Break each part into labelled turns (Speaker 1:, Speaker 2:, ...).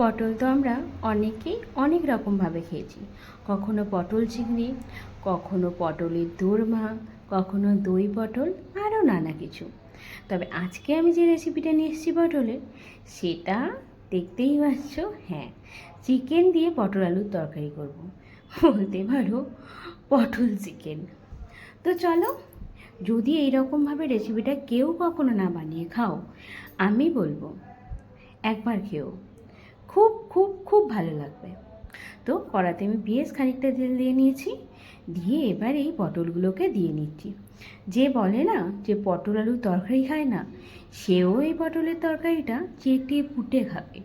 Speaker 1: পটল তো আমরা অনেকেই অনেক রকমভাবে খেয়েছি। কখনো পটল চিংড়ি, কখনো পটলের দোরমা, কখনো দই পটল, আরও নানা কিছু। তবে আজকে আমি যে রেসিপিটা নিয়ে এসেছি পটলের সেটা দেখতেই পাচ্ছ হ্যাঁ চিকেন দিয়ে পটল আলুর তরকারি করব। বলতে পারো, পটল চিকেন তো চলো, যদি এইরকমভাবে রেসিপিটা কেউ কখনো না বানিয়ে খাও, আমি বলব, একবার খেও খুব খুব খুব ভালো লাগবে। তো কড়াতে আমি বেশ খানিকটা তেল দিয়ে নিয়েছি। দিয়ে এবার এই পটলগুলোকে দিয়ে নিচ্ছি। যে বলে না যে পটল আলুর তরকারি খায় না, সেও এই পটলের তরকারিটা চেটে পুটে খাবে।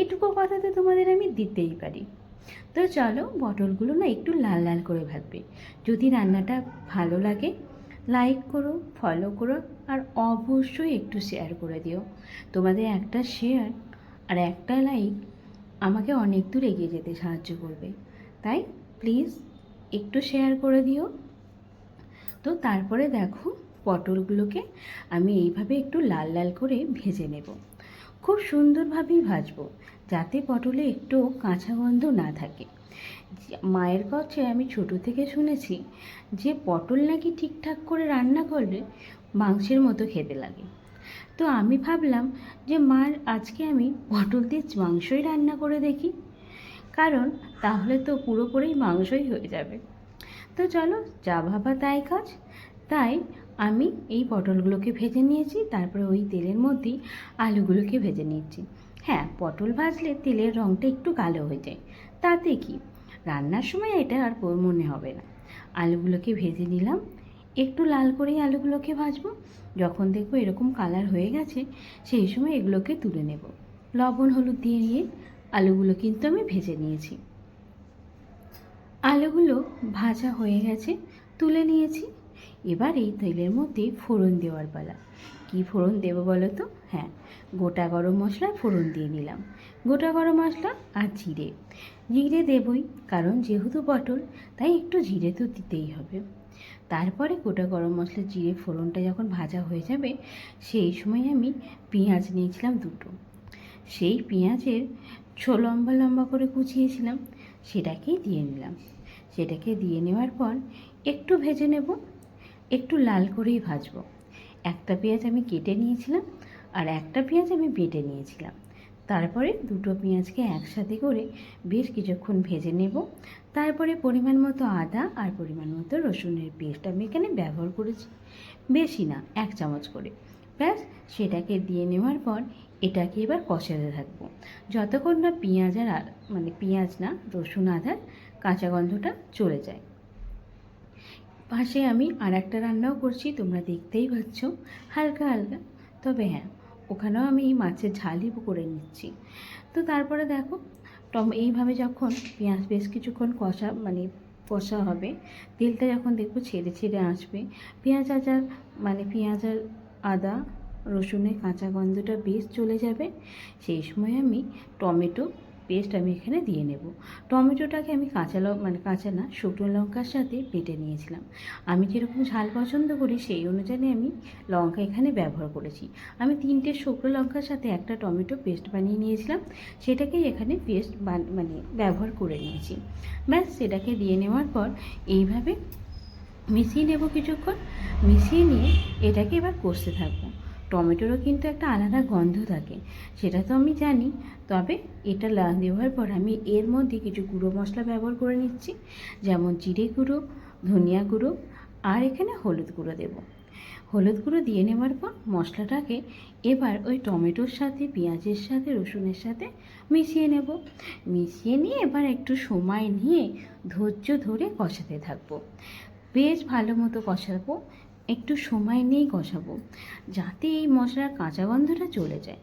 Speaker 1: এটুকু কথা তো তোমাদের আমি দিতেই পারি। তো চলো পটলগুলো না একটু লাল লাল করে ভাববে যদি রান্নাটা ভালো লাগে, লাইক করো ফলো করো আর অবশ্যই একটু শেয়ার করে দিও। তোমাদের একটা শেয়ার আর একটা লাইক আমাকে অনেক দূর এগিয়ে যেতে সাহায্য করবে। তাই প্লিজ একটু শেয়ার করে দিও। তো তারপরে দেখো পটলগুলোকে আমি এইভাবে একটু লাল লাল করে ভেজে নেব। খুব সুন্দরভাবেই ভাজবো যাতে পটলে একটু কাঁচা গন্ধ না থাকে। মায়ের কাছে আমি ছোট থেকে শুনেছি, যে পটল নাকি ঠিকঠাক করে রান্না করলে মাংসের মতো খেতে লাগে। তো আমি ভাবলাম যে, মার, আজকে আমি পটল দিয়ে মাংসই রান্না করে দেখি। কারণ তাহলে তো পুরোপুরি মাংসই হয়ে যাবে। তো চলো, যা ভাবা তাই কাজ। তাই আমি এই পটলগুলোকে ভেজে নিয়েছি, তারপরে ওই তেলের মধ্যেই আলুগুলোকে ভেজে নিয়েছি হ্যাঁ পটল ভাজলে তেলের রঙটা একটু কালো হয়ে যায়। তাতে কি? রান্নার সময় এটা আর মনে হবে না। আলুগুলোকে ভেজে নিলাম একটু লাল করেই আলুগুলোকে ভাজবো। যখন দেখব এরকম কালার হয়ে গেছে, সেই সময় এগুলোকে তুলে নেব। লবণ, হলুদ দিয়ে নিয়ে আলুগুলো কিন্তু আমি ভেজে নিয়েছি। আলুগুলো ভাজা হয়ে গেছে, তুলে নিয়েছি। এবার এই তেলের মধ্যে ফোড়ন দেওয়ার পালা। কি ফোড়ন দেবো বলো তো? হ্যাঁ গোটা গরম মশলা ফোড়ন দিয়ে নিলাম। গোটা গরম মশলা আর জিরে। জিরে দেবই, কারণ যেহেতু পটল, তাই একটু জিরে তো দিতেই হবে। তারপরে গোটা গরম মশলা জিরে ফোড়নটা যখন ভাজা হয়ে যাবে, সেই সময় আমি পেঁয়াজ নিয়েছিলাম দুটো। সেই পেঁয়াজের ছো লম্বা লম্বা করে কুচিয়েছিলাম সেটাকেই দিয়ে নিলাম। সেটাকে দিয়ে নেওয়ার পর একটু ভেজে নেব, একটু লাল করেই ভাজবো। একটা পেঁয়াজ আমি কেটে নিয়েছিলাম, আর একটা পেঁয়াজ আমি বেটে নিয়েছিলাম। তারপরে দুটো পেঁয়াজকে একসাথে করে বেশ কিছুক্ষণ ভেজে নেব। তারপরে পরিমাণ মতো আদা আর পরিমাণ মতো রসুনের পেস্ট আমি এখানে ব্যবহার করেছি। বেশি না, এক চামচ করে। ব্যাস, সেটাকে দিয়ে নেওয়ার পর এটাকে এবার কষাতে থাকব। যতক্ষণ না পেঁয়াজ আর মানে পেঁয়াজ না, রসুন, আদার কাঁচা গন্ধটা চলে যায়। পাশে আমি আর একটা রান্নাও করছি, তোমরা দেখতেই পাচ্ছ, হালকা হালকা। তবে হ্যাঁ ওখানেও আমি এই মাছের ঝালই করে নিচ্ছি। তো তারপরে দেখো, টম এইভাবে যখন পেঁয়াজ বেশ কিছুক্ষণ কষা মানে কষা হবে, তেলটা যখন দেখব ছেড়ে ছেড়ে আসবে, পেঁয়াজ আচার মানে পেঁয়াজ আর আদা, রসুনের কাঁচা গন্ধটা বেশ চলে যাবে। সেই সময় আমি টমেটো পেস্ট আমি এখানে দিয়ে নেব। টমেটোটাকে আমি কাঁচা মানে কাঁচা না, শুকনো লঙ্কার সাথে বেটে নিয়েছিলাম। আমি যেরকম ঝাল পছন্দ করি, সেই অনুযায়ী আমি লঙ্কা এখানে ব্যবহার করেছি। আমি তিনটে শুকনো লঙ্কার সাথে একটা টমেটো পেস্ট বানিয়ে নিয়েছিলাম। সেটাকেই এখানে পেস্ট মানে ব্যবহার করে নিয়েছি। ব্যাস, সেটাকে দিয়ে নেওয়ার পর এইভাবে মিশিয়ে নেব কিছুক্ষণ। মিশিয়ে নিয়ে এটাকে এবার কষতে থাকব। টমেটোরও কিন্তু একটা আলাদা গন্ধ থাকে, সেটা তো আমি জানি। তবে এটা দেওয়ার পর আমি এর মধ্যে কিছু গুঁড়ো মশলা ব্যবহার করে নিচ্ছি, যেমন জিরে গুঁড়ো, ধনিয়া গুঁড়ো, আর এখানে হলুদ গুঁড়ো দেব। হলুদ গুঁড়ো দিয়ে নেওয়ার পর মশলাটাকে এবার ওই টমেটোর সাথে, পেঁয়াজের সাথে, রসুনের সাথে মিশিয়ে নেব। মিশিয়ে নিয়ে এবার একটু সময় নিয়ে ধৈর্য ধরে কষাতে থাকব। বেশ ভালো মতো কষাবো। একটু সময় নিয়েই কষাবো, যাতে এই মশলার কাঁচা গন্ধটা চলে যায়।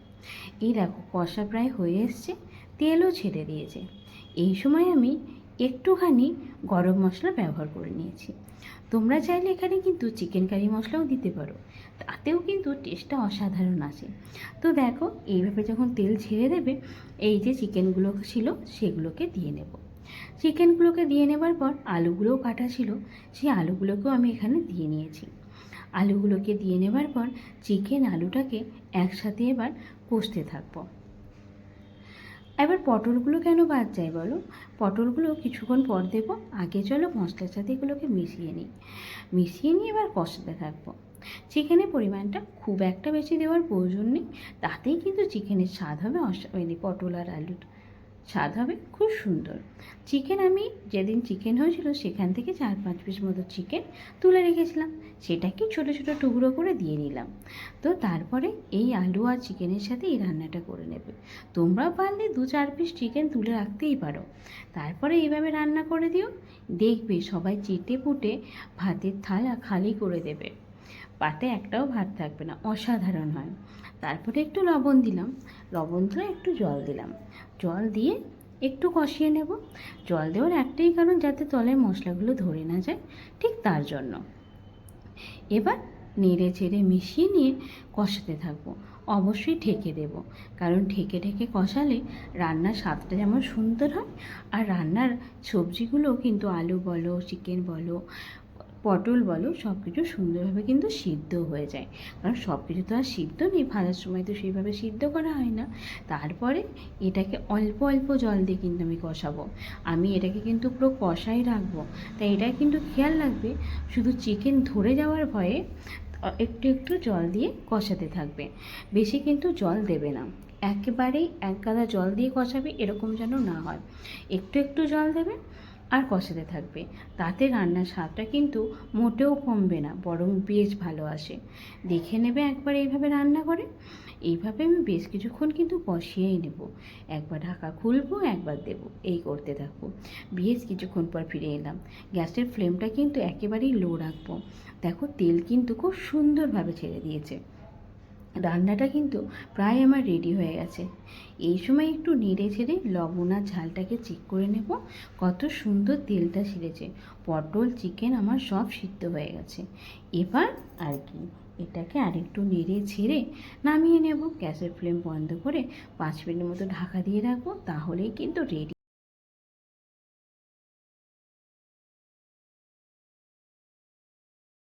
Speaker 1: এই দেখো, কষা প্রায় হয়ে এসছে, তেলও ছেড়ে দিয়েছে। এই সময় আমি একটুখানি গরম মশলা ব্যবহার করে নিয়েছি। তোমরা চাইলে এখানে কিন্তু চিকেন কারি মশলাও দিতে পারো, তাতেও কিন্তু টেস্টটা অসাধারণ আছে। তো দেখো, এইভাবে যখন তেল ছেড়ে দেবে, এই যে চিকেনগুলো ছিল, সেগুলোকে দিয়ে নেব। চিকেনগুলোকে দিয়ে নেবার পর আলুগুলোও কাটা ছিল, সেই আলুগুলোকেও আমি এখানে দিয়ে নিয়েছি। আলুগুলোকে দিয়ে নেবার পর চিকেন আলুটাকে একসাথে এবার কষতে থাকব। এবার পটলগুলো কেন বাদ যায় বলো? পটলগুলো কিছুক্ষণ পর দেবো। আগে চলো মশলার সাথে এগুলোকে মিশিয়ে নিই। মিশিয়ে নিয়ে এবার কষাতে থাকব। চিকেনের পরিমাণটা খুব একটা বেশি দেওয়ার প্রয়োজন নেই। তাতেই কিন্তু চিকেনের স্বাদ হবে অস- পটল আর আলুর। স্বাদ হবে, খুব সুন্দর। চিকেন আমি যেদিন চিকেন হয়েছিল, সেখান থেকে চার পাঁচ পিস মতো চিকেন তুলে রেখেছিলাম। সেটাকে ছোটো ছোটো টুকরো করে দিয়ে নিলাম। তো তারপরে এই আলু আর চিকেনের সাথে এই রান্নাটা করে নেবে। তোমরা পারলে দু চার পিস চিকেন তুলে রাখতেই পারো। তারপরে এইভাবে রান্না করে দিও। দেখবে সবাই চেটে পুটে ভাতের থালা খালি করে দেবে। পাতে একটাও ভাত থাকবে না, অসাধারণ হয়। তারপরে একটু লবণ দিলাম। লবণ দিলে একটু জল দিলাম। জল দিয়ে একটু কষিয়ে নেব। জল দেওয়ার একটাই কারণ যাতে তলায় মশলাগুলো ধরে না যায়, ঠিক তার জন্য। এবার নেড়ে চেড়ে মিশিয়ে নিয়ে কষাতে থাকব। অবশ্যই ঢেকে দেব, কারণ ঢেকে ঢেকে কষালে রান্নার স্বাদটা যেমন সুন্দর হয়, আর রান্নার সবজিগুলো কিন্তু আলু বলো চিকেন বলো পটল বলো সব কিছু সুন্দরভাবে কিন্তু সিদ্ধ হয়ে যায়। কারণ সব কিছু তো আর সিদ্ধ নেই, ভাজার সময় তো সেইভাবে সিদ্ধ করা হয় না। তারপরে এটাকে অল্প অল্প জল দিয়ে কিন্তু আমি কষাবো। আমি এটাকে কিন্তু পুরো কষাই রাখব। তাই এটা কিন্তু খেয়াল রাখবে, শুধু চিকেন ধরে যাওয়ার ভয়ে একটু একটু জল দিয়ে কষাতে থাকবে। বেশি কিন্তু জল দেবে না। একেবারেই এক গাদা জল দিয়ে কষাবে এরকম যেন না হয়। একটু একটু জল দেবে আর কষাতে থাকবে। তাতে রান্নার স্বাদটা কিন্তু মোটেও কমবে না, বরং বেশ ভালো আসে। দেখে নেবে একবার এইভাবে রান্না করে। এইভাবে আমি বেশ কিছুক্ষণ কিন্তু কষিয়েই নেব। একবার ঢাকা খুলবো, একবার দেবো। এই করতে থাকব। বেশ কিছুক্ষণ পর ফিরে এলাম। গ্যাসের ফ্লেমটা কিন্তু একেবারেই লো রাখব। দেখো তেল কিন্তু খুব সুন্দরভাবে ছেড়ে দিয়েছে। রান্নাটা কিন্তু প্রায় আমার রেডি হয়ে গেছে। এই সময় একটু নেড়ে ছেড়ে লবণ আর ঝালটাকে চেক করে নেব, কত সুন্দর তেলটা ছেড়েছে। পটল চিকেন আমার সব সিদ্ধ হয়ে গেছে। এবার আর কি, এটাকে আরেকটু নেড়ে ছেড়ে নামিয়ে নেব। গ্যাসের ফ্লেম বন্ধ করে পাঁচ মিনিটের মতো ঢাকা দিয়ে রাখব, তাহলেই কিন্তু রেডি